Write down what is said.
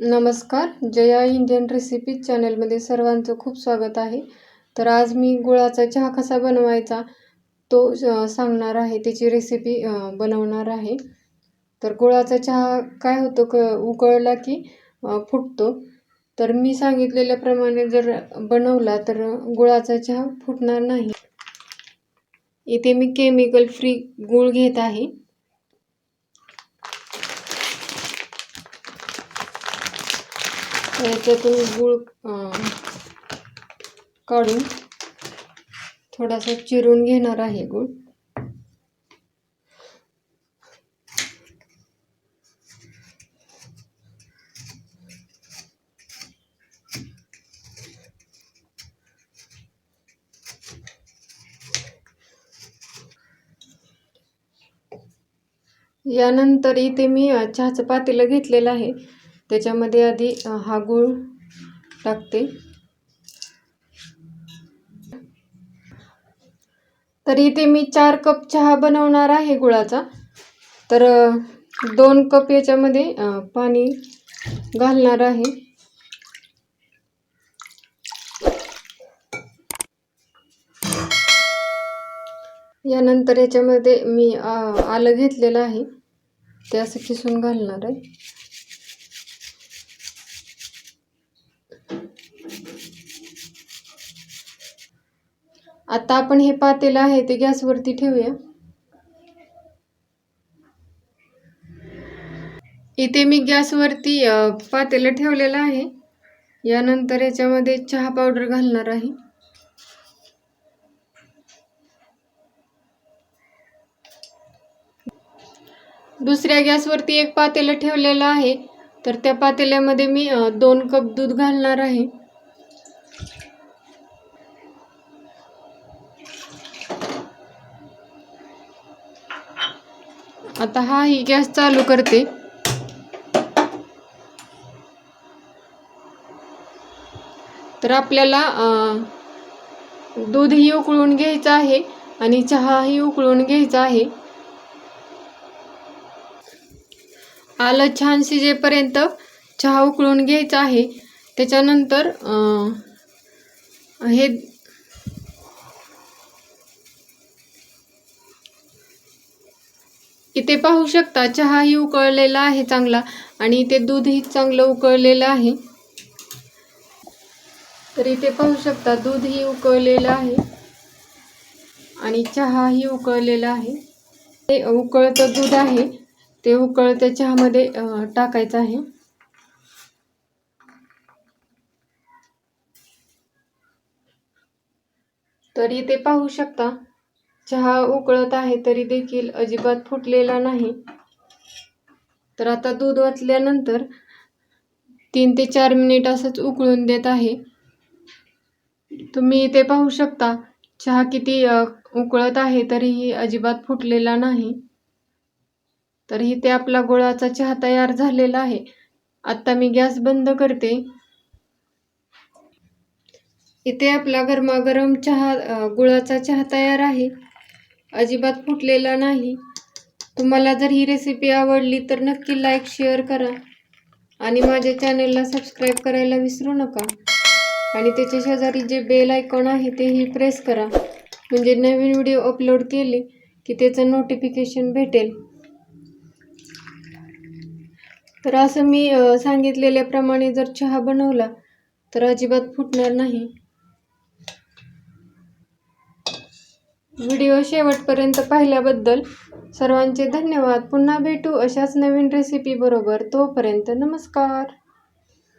नमस्कार Jaya Indian recipe चॅनलमध्ये सर्वांचं खूप स्वागत आहे. तर आज मी गुळाचा चहा कसा बनवायचा तो सांगणार आहे त्याची रेसिपी बनवणार आहे. तर गुळाचा चहा काय होतो क उकळला की फुटतो. तर मी सांगितलेल्याप्रमाणे जर बनवला तर गुळाचा चहा फुटणार नाही. इथे मी केमिकल फ्री गूळ घेत आहे. याच्यातून गूळ काढून थोडासा चिरून घेणार आहे गूळ. यानंतर इथे मी चहाचं पातेलं घेतलेलं आहे. त्याच्यामध्ये आधी हा गूळ टाकते. तर इथे मी चार कप चहा बनवणार आहे गुळाचा. तर दोन कप याच्यामध्ये पाणी घालणार आहे. यानंतर याच्यामध्ये मी आलं घेतलेलं आहे. ते असं किसून घालणार आहे. आता आपण हे पातेलं आहे ते गॅसवरती ठेवूया. इथे मी गॅसवरती पातेलं ठेवलेलं आहे. यानंतर याच्यामध्ये चहा पावडर घालणार आहे. दुसऱ्या गॅसवरती एक पातेलं ठेवलेलं आहे. तर त्या पातेल्यामध्ये मी दोन कप दूध घालणार आहे. आता हा ही गॅस चालू करते. तर आपल्याला दूधही उकळून घ्यायचं आहे आणि चहाही उकळून घ्यायचा आहे. आलं छान शिजेपर्यंत चहा उकळून घ्यायचा आहे. त्याच्यानंतर हे इथे पाहू शकता चहाही उकळलेला आहे चांगला आणि इथे दूधही चांगलं उकळलेलं आहे. तर इथे पाहू शकता दूधही उकळलेलं आहे आणि चहाही उकळलेला आहे. ते उकळतं दूध आहे ते उकळत्या चहामध्ये टाकायचं आहे. तर इथे पाहू शकता चहा उकळत आहे तरी देखील अजिबात फुटलेला नाही. तर आता दूध वाचल्यानंतर तीन ते चार मिनिट असंच उकळून देत आहे. तुम्ही इथे पाहू शकता चहा किती उकळत आहे तरीही अजिबात फुटलेला नाही. तर इथे आपला गुळाचा चहा तयार झालेला आहे. आत्ता मी गॅस बंद करते. इथे आपला गरमागरम चहा गुळाचा चहा तयार आहे. अजिबात फुटलेला नाही. तुम्हाला जर ही रेसिपी आवडली तर नक्की लाईक शेअर करा. आणि माझ्या चॅनेलला सबस्क्राईब करायला विसरू नका. आणि त्याच्या शेजारी जे बेल आयकॉन आहे तेही प्रेस करा. म्हणजे नवीन व्हिडिओ अपलोड केले की त्याचं नोटिफिकेशन भेटेल. तर असं मी सांगितलेल्याप्रमाणे जर चहा बनवला तर अजिबात फुटणार नाही. व्हिडिओ शेवटपर्यंत पाहिल्याबद्दल सर्वांचे धन्यवाद. पुन्हा भेटू अशाच नवीन रेसिपी बरोबर. तोपर्यंत नमस्कार.